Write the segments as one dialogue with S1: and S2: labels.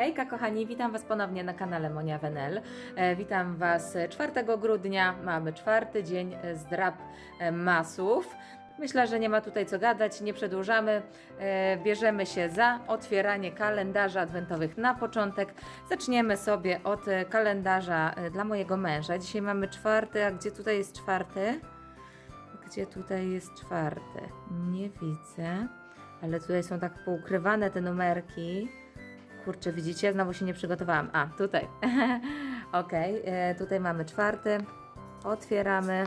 S1: Hejka kochani, witam Was ponownie na kanale Monia Wenel. E, witam Was 4 grudnia, mamy czwarty dzień zdrab e, masów. Myślę, że nie ma tutaj co gadać, nie przedłużamy. E, bierzemy się za otwieranie kalendarza adwentowych na początek. Zaczniemy sobie od kalendarza dla mojego męża. Dzisiaj mamy czwarty, a gdzie tutaj jest czwarty? Gdzie tutaj jest czwarty? Nie widzę, ale tutaj są tak poukrywane te numerki. Kurczę, widzicie? Znowu się nie przygotowałam. A, tutaj. Okej, e, tutaj mamy czwarty. Otwieramy.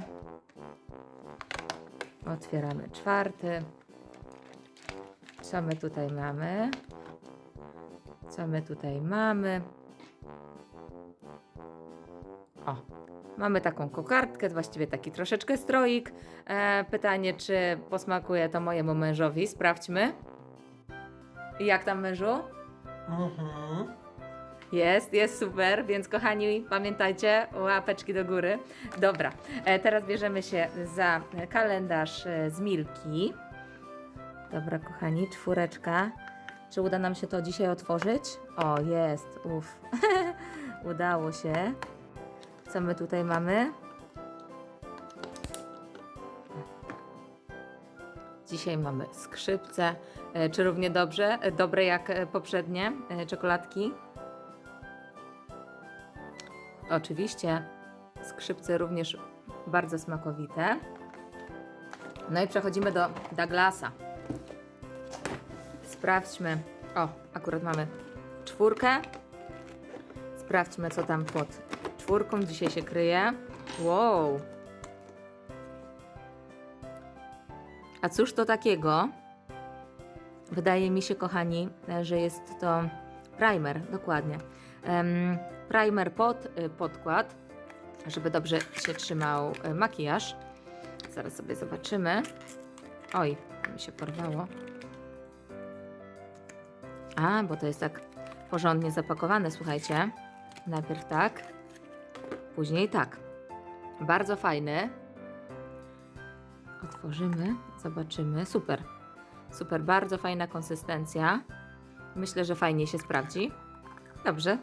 S1: Otwieramy czwarty. Co my tutaj mamy? Co my tutaj mamy? O, mamy taką kokardkę, właściwie taki troszeczkę stroik. E, pytanie, czy posmakuje to mojemu mężowi? Sprawdźmy. Jak tam mężu?
S2: Mhm.
S1: Jest, jest super, więc kochani, pamiętajcie, łapeczki do góry. Dobra, e, teraz bierzemy się za kalendarz e, z Milki. Dobra, kochani, czwóreczka. Czy uda nam się to dzisiaj otworzyć? O, jest, uff. Udało się. Co my tutaj mamy? Dzisiaj mamy skrzypce. E, Czy równie dobrze? E, Dobre jak e, poprzednie czekoladki? Oczywiście skrzypce również bardzo smakowite. No i przechodzimy do Douglasa. Sprawdźmy. O, akurat mamy czwórkę. Sprawdźmy, co tam pod czwórką dzisiaj się kryje. Wow. A cóż to takiego? Wydaje mi się, kochani, że jest to primer, dokładnie. Primer pod y, podkład, żeby dobrze się trzymał y, makijaż. Zaraz sobie zobaczymy. Oj, mi się porwało. A, bo to jest tak porządnie zapakowane, słuchajcie. Najpierw tak, później tak. Bardzo fajny. Otworzymy, zobaczymy. Super. Super, bardzo fajna konsystencja. Myślę, że fajnie się sprawdzi. Dobrze.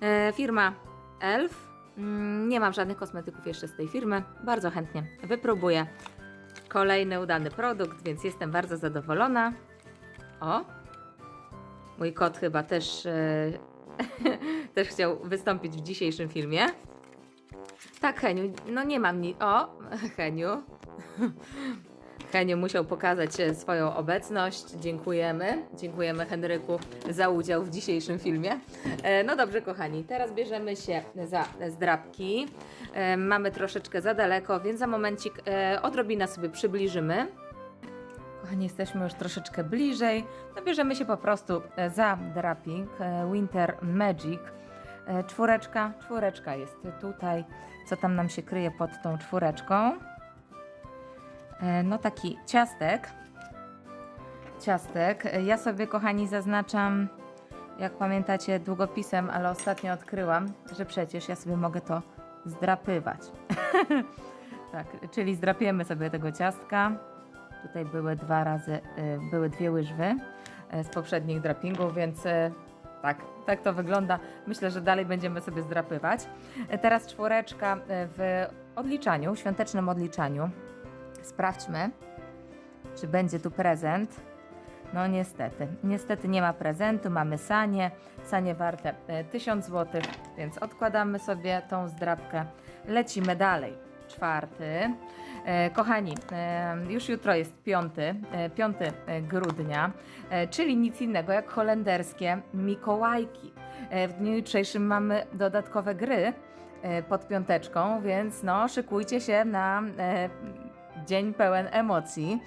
S1: E, firma Elf. Mm, nie mam żadnych kosmetyków jeszcze z tej firmy. Bardzo chętnie wypróbuję kolejny udany produkt, więc jestem bardzo zadowolona. O, mój kot chyba też, e, też chciał wystąpić w dzisiejszym filmie. Tak, Heniu, no nie mam ni... O, Heniu. Heniu musiał pokazać e, swoją obecność. Dziękujemy. Dziękujemy Henryku za udział w dzisiejszym filmie. E, No dobrze, kochani, teraz bierzemy się za zdrabki. E, Mamy troszeczkę za daleko, więc za momencik odrobinę sobie przybliżymy. Kochani, jesteśmy już troszeczkę bliżej. No bierzemy się po prostu za draping Winter Magic. Czwóreczka, czwóreczka jest tutaj. Co tam nam się kryje pod tą czwóreczką? E, No taki ciastek. Ciastek. E, Ja sobie, kochani, zaznaczam, jak pamiętacie, długopisem, ale ostatnio odkryłam, że przecież ja sobie mogę to zdrapywać. tak, czyli zdrapiemy sobie tego ciastka. Tutaj były dwa razy, e, były dwie łyżwy z poprzednich drapingów, więc tak, tak to wygląda. Myślę, że dalej będziemy sobie zdrapywać. Teraz czwóreczka w odliczaniu, świątecznym odliczaniu. Sprawdźmy, czy będzie tu prezent. No niestety, niestety nie ma prezentu, mamy sanie, sanie warte e, 1000 zł, więc odkładamy sobie tą zdrabkę. Lecimy dalej. Czwarty. E, Kochani, e, już jutro jest piąty, e, 5 grudnia, e, czyli nic innego jak holenderskie Mikołajki. E, W dniu jutrzejszym mamy dodatkowe gry e, pod piąteczką, więc no szykujcie się na e, dzień pełen emocji.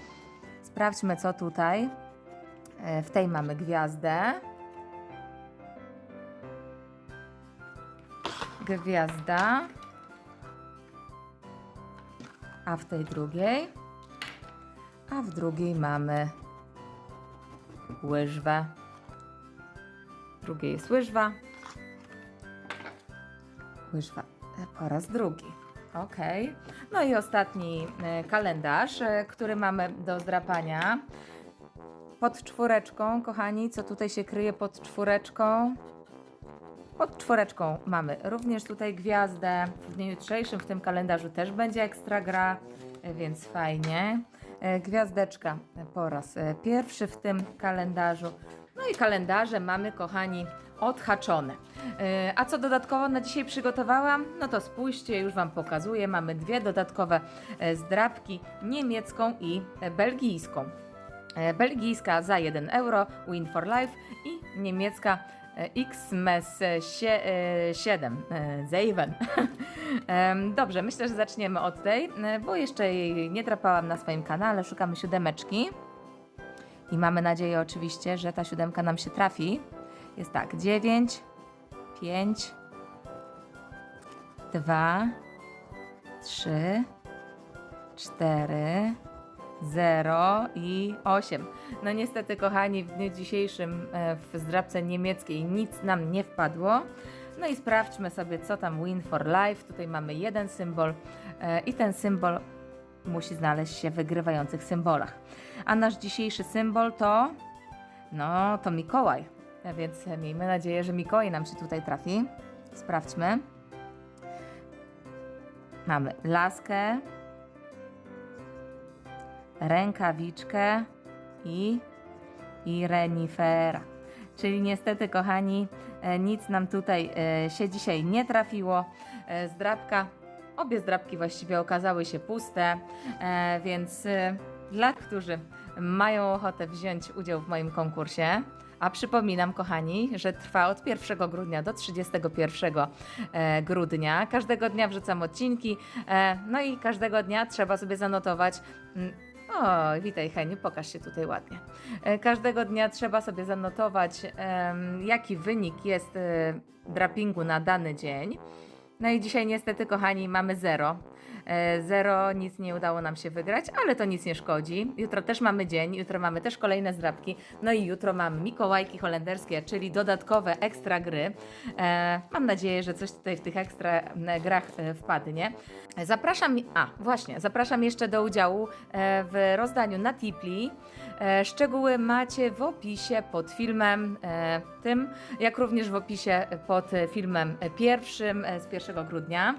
S1: Sprawdźmy co tutaj. E, W tej mamy gwiazdę. Gwiazda. A w tej drugiej? A w drugiej mamy łyżwę. W drugiej jest łyżwa. Łyżwa po raz drugi. Ok. No i ostatni e, kalendarz, e, który mamy do zdrapania. Pod czwóreczką, kochani, co tutaj się kryje pod czwóreczką? Pod czworeczką mamy również tutaj gwiazdę. W dniu jutrzejszym w tym kalendarzu też będzie ekstra gra, e, więc fajnie. Gwiazdeczka po raz pierwszy w tym kalendarzu. No i kalendarze mamy, kochani, odhaczone. E, A co dodatkowo na dzisiaj przygotowałam? No to spójrzcie, już Wam pokazuję. Mamy dwie dodatkowe e, zdrabki, niemiecką i e, belgijską. Belgijska za 1 euro, Win for Life i niemiecka Xmes 7, Zeiven. Em, Dobrze, myślę, że zaczniemy od tej, bo jeszcze jej nie drapałam na swoim kanale. Szukamy siódemeczki i mamy nadzieję oczywiście, że ta siódemka nam się trafi. Jest tak, 9, 5, 2, 3, 4, 0 i 8. No niestety, kochani, w dniu dzisiejszym e, w zdrabce niemieckiej nic nam nie wpadło. No i sprawdźmy sobie, co tam Win for Life. Tutaj mamy jeden symbol e, i ten symbol musi znaleźć się w wygrywających symbolach. A nasz dzisiejszy symbol to, no, to Mikołaj. A Więc miejmy nadzieję, że Mikołaj nam się tutaj trafi. Sprawdźmy. Mamy laskę, rękawiczkę i, i renifera. Czyli niestety, kochani, e, nic nam tutaj e, się dzisiaj nie trafiło. E, Zdrabka, obie zdrabki właściwie okazały się puste, e, więc e, dla którzy mają ochotę wziąć udział w moim konkursie, a przypominam, kochani, że trwa od 1 grudnia do 31 e, grudnia. Każdego dnia wrzucam odcinki, e, no i każdego dnia trzeba sobie zanotować. mm, O, witaj Heniu, pokaż się tutaj ładnie. E, Każdego dnia trzeba sobie zanotować, jaki wynik jest drapingu na dany dzień. No i dzisiaj niestety, kochani, mamy zero. E, Zero, nic nie udało nam się wygrać, ale to nic nie szkodzi. Jutro też mamy dzień, jutro mamy też kolejne zdrabki. No i jutro mamy Mikołajki holenderskie, czyli dodatkowe ekstra gry. E, mam nadzieję, że coś tutaj w tych ekstra grach e, wpadnie. Zapraszam, a właśnie, zapraszam jeszcze do udziału w rozdaniu na Tipli. Szczegóły macie w opisie pod filmem tym, jak również w opisie pod filmem pierwszym z 1 grudnia.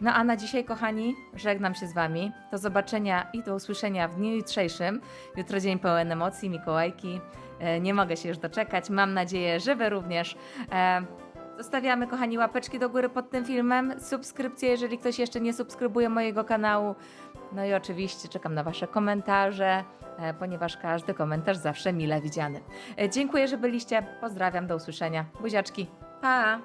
S1: No a na dzisiaj, kochani, żegnam się z Wami. Do zobaczenia i do usłyszenia w dniu jutrzejszym. Jutro dzień pełen emocji, Mikołajki. E, Nie mogę się już doczekać. Mam nadzieję, że Wy również. E, Zostawiamy, kochani, łapeczki do góry pod tym filmem, subskrypcje, jeżeli ktoś jeszcze nie subskrybuje mojego kanału. No i oczywiście czekam na Wasze komentarze, e, ponieważ każdy komentarz zawsze mile widziany. Dziękuję, że byliście. Pozdrawiam, do usłyszenia. Buziaczki. Pa!